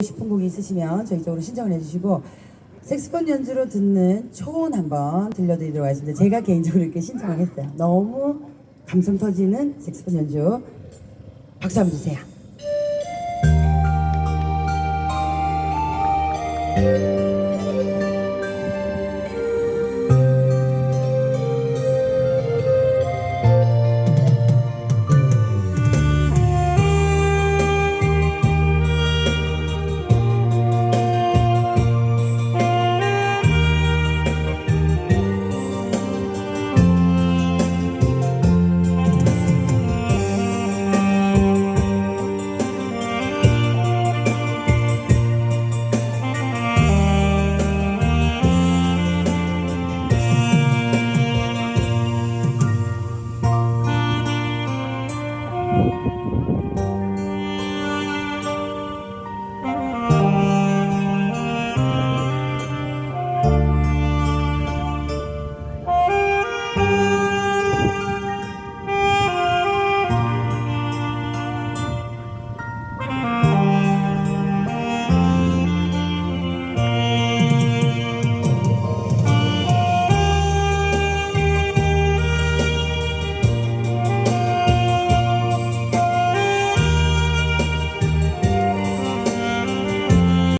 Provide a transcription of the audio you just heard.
싶은 곡이 있으시면 저희 쪽으로 신청을 해주시고 색스폰 연주로 듣는 초원 한번 들려드리도록 하겠습니다. 제가 개인적으로 이렇게 신청을 했어요. 너무 감성 터지는 색스폰 연주 박수 한번 주세요. Bye.